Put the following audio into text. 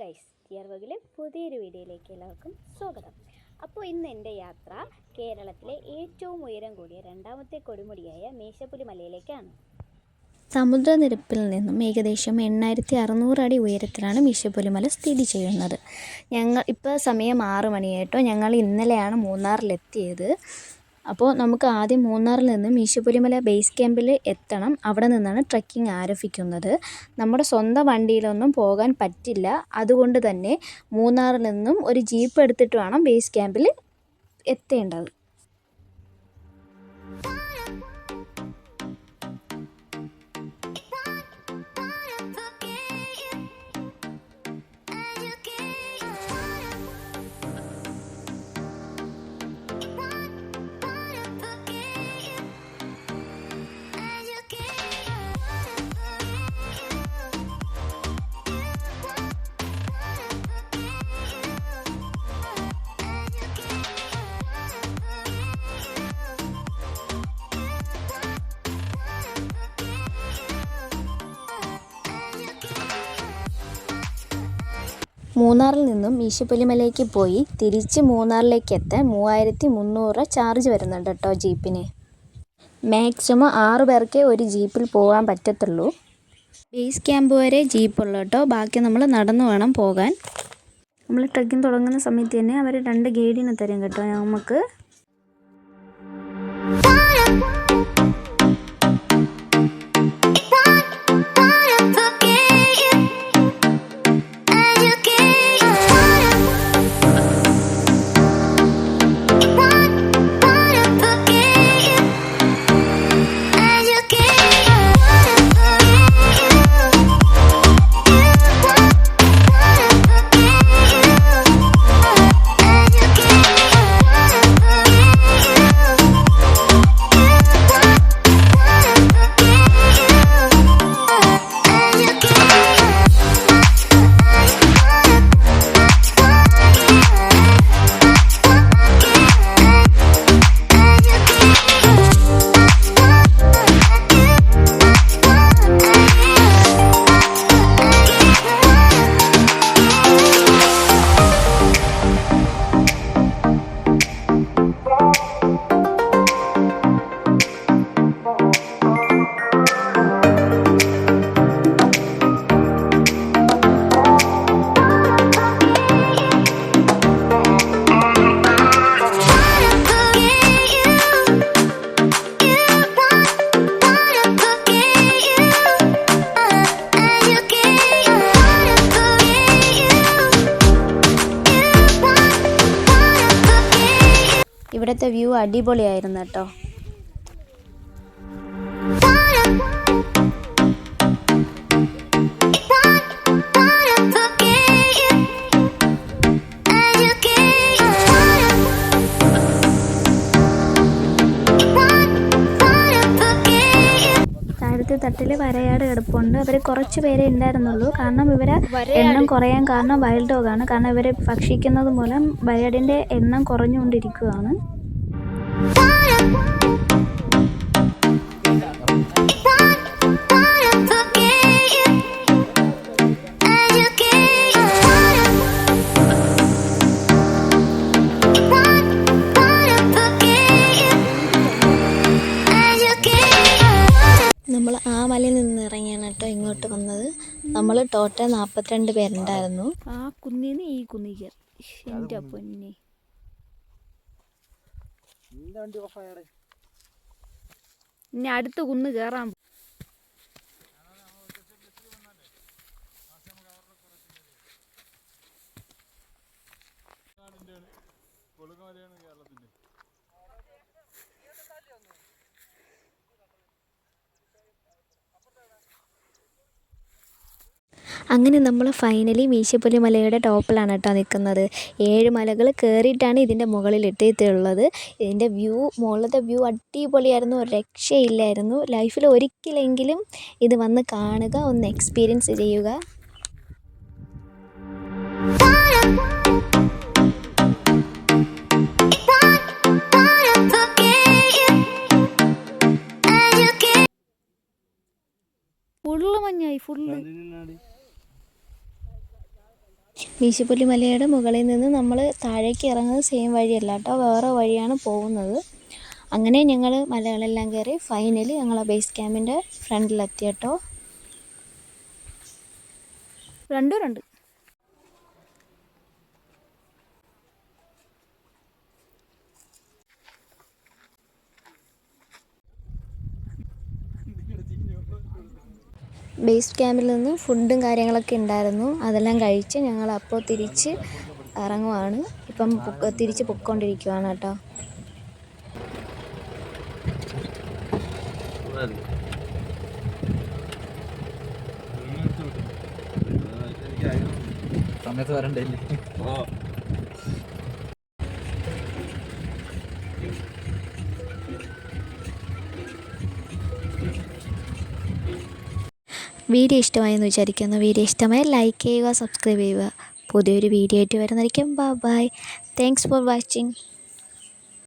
Guys ടിയർവകിലെ പുതിയൊരു വീഡിയോയിലേക്ക് എല്ലാവർക്കും സ്വാഗതം. അപ്പോൾ ഇന്ന് എന്റെ യാത്ര കേരളത്തിലെ ഏറ്റവും ഉയരം കൂടിയ രണ്ടാമത്തെ കൊടുമുടിയായ മേശപ്പുലി മലയിലേക്കാണ്. സമുദ്രനിരപ്പിൽ നിന്നും ഏകദേശം എണ്ണായിരത്തി അറുന്നൂറ് അടി ഉയരത്തിലാണ് മീശപ്പുലിമല സ്ഥിതി ചെയ്യുന്നത്. ഞങ്ങൾ ഇപ്പോൾ സമയം ആറ് മണിയായിട്ടോ. ഞങ്ങൾ ഇന്നലെയാണ് മൂന്നാറിലെത്തിയത്. അപ്പോൾ നമുക്ക് ആദ്യം മൂന്നാറിൽ നിന്ന് മീശപ്പുലിമല ബേസ് ക്യാമ്പിൽ എത്തണം. അവിടെ നിന്നാണ് ട്രക്കിംഗ് ആരംഭിക്കുന്നത്. നമ്മുടെ സ്വന്തം വണ്ടിയിലൊന്നും പോകാൻ പറ്റില്ല. അതുകൊണ്ട് തന്നെ മൂന്നാറിൽ നിന്നും ഒരു ജീപ്പ് എടുത്തിട്ട് വേണം ബേസ് ക്യാമ്പിൽ എത്തേണ്ടത്. മൂന്നാറിൽ നിന്നും മീശപ്പുലിമലയ്ക്ക് പോയി തിരിച്ച് മൂന്നാറിലേക്ക് എത്താൻ മൂവായിരത്തി മുന്നൂറ് ചാർജ് വരുന്നുണ്ട് കേട്ടോ ജീപ്പിന്. മാക്സിമം ആറ് പേർക്കേ ഒരു ജീപ്പിൽ പോകാൻ പറ്റത്തുള്ളൂ. ബേസ് ക്യാമ്പ് വരെ ജീപ്പുള്ളൂ കേട്ടോ ബാക്കി നമ്മൾ നടന്നു വേണം പോകാൻ. നമ്മൾ ട്രക്കിംഗ് തുടങ്ങുന്ന സമയത്ത് തന്നെ അവർ രണ്ട് ഗൈഡിനെ തരും കേട്ടോ നമുക്ക്. ഇവിടുത്തെ വ്യൂ അടിപൊളിയായിരുന്നു കേട്ടോ. തട്ടിൽ വരയാട് കിടപ്പുണ്ട്. അവർ കുറച്ച് പേരെ ഉണ്ടായിരുന്നുള്ളൂ. കാരണം ഇവരെ എണ്ണം കുറയാൻ കാരണം വൈൽഡ് ഡോഗാണ് കാരണം ഇവരെ ഭക്ഷിക്കുന്നത് മൂലം വരയാടിന്റെ എണ്ണം കുറഞ്ഞുകൊണ്ടിരിക്കുകയാണ്. നമ്മൾ ടോട്ടൽ നാൽപ്പത്തിരണ്ട് പേരുണ്ടായിരുന്നു. ആ കുന്നിന്ന് ഈ കുന്നി കയറി എന്റെ പൊന്നെ. ഇനി അടുത്ത കുന്ന് കയറാൻ പോ- അങ്ങനെ നമ്മൾ ഫൈനലി മീശപ്പുലി മലയുടെ ടോപ്പിലാണ് കേട്ടോ നിൽക്കുന്നത് ഏഴ് മലകൾ കയറിയിട്ടാണ് ഇതിന്റെ മുകളിൽ എത്തിയിട്ടുള്ളത് ഇതിന്റെ വ്യൂ മുകളിലത്തെ വ്യൂ അടിപൊളിയായിരുന്നു. രക്ഷയില്ലായിരുന്നു. ലൈഫിൽ ഒരിക്കലെങ്കിലും ഇത് വന്ന് കാണുക ഒന്ന് എക്സ്പീരിയൻസ് ചെയ്യുക. ഫുള്ള് മഞ്ഞായി ഫുള്ള് മീശപ്പുലി മലയുടെ മുകളിൽ നിന്ന് നമ്മൾ താഴേക്ക് ഇറങ്ങുന്നത് സെയിം വഴിയല്ല കേട്ടോ. വേറെ വഴിയാണ് പോകുന്നത്. അങ്ങനെ ഞങ്ങൾ മലകളെല്ലാം കയറി ഫൈനലി ഞങ്ങൾ ബേസ് ക്യാമ്പിന്റെ ഫ്രണ്ടിലെത്തി കേട്ടോ. രണ്ടും രണ്ട്. ബേസ് ക്യാമ്പിൽ നിന്ന് ഫുഡും കാര്യങ്ങളൊക്കെ ഉണ്ടായിരുന്നു. അതെല്ലാം കഴിച്ച് ഞങ്ങൾ അപ്പോൾ തിരിച്ച് ഇറങ്ങുവാണ്. ഇപ്പം തിരിച്ച് പൊക്കോണ്ടിരിക്കുവാണ് കേട്ടോ. സമയത്ത് വരണ്ടേ വീഡിയോ ഇഷ്ടമായെന്ന് വിചാരിക്കുന്നു. വീഡിയോ ഇഷ്ടമായി ലൈക്ക് ചെയ്യുക സബ്സ്ക്രൈബ് ചെയ്യുക. പുതിയൊരു വീഡിയോ ആയിട്ട് വരുന്നതായിരിക്കും. By thanks for watching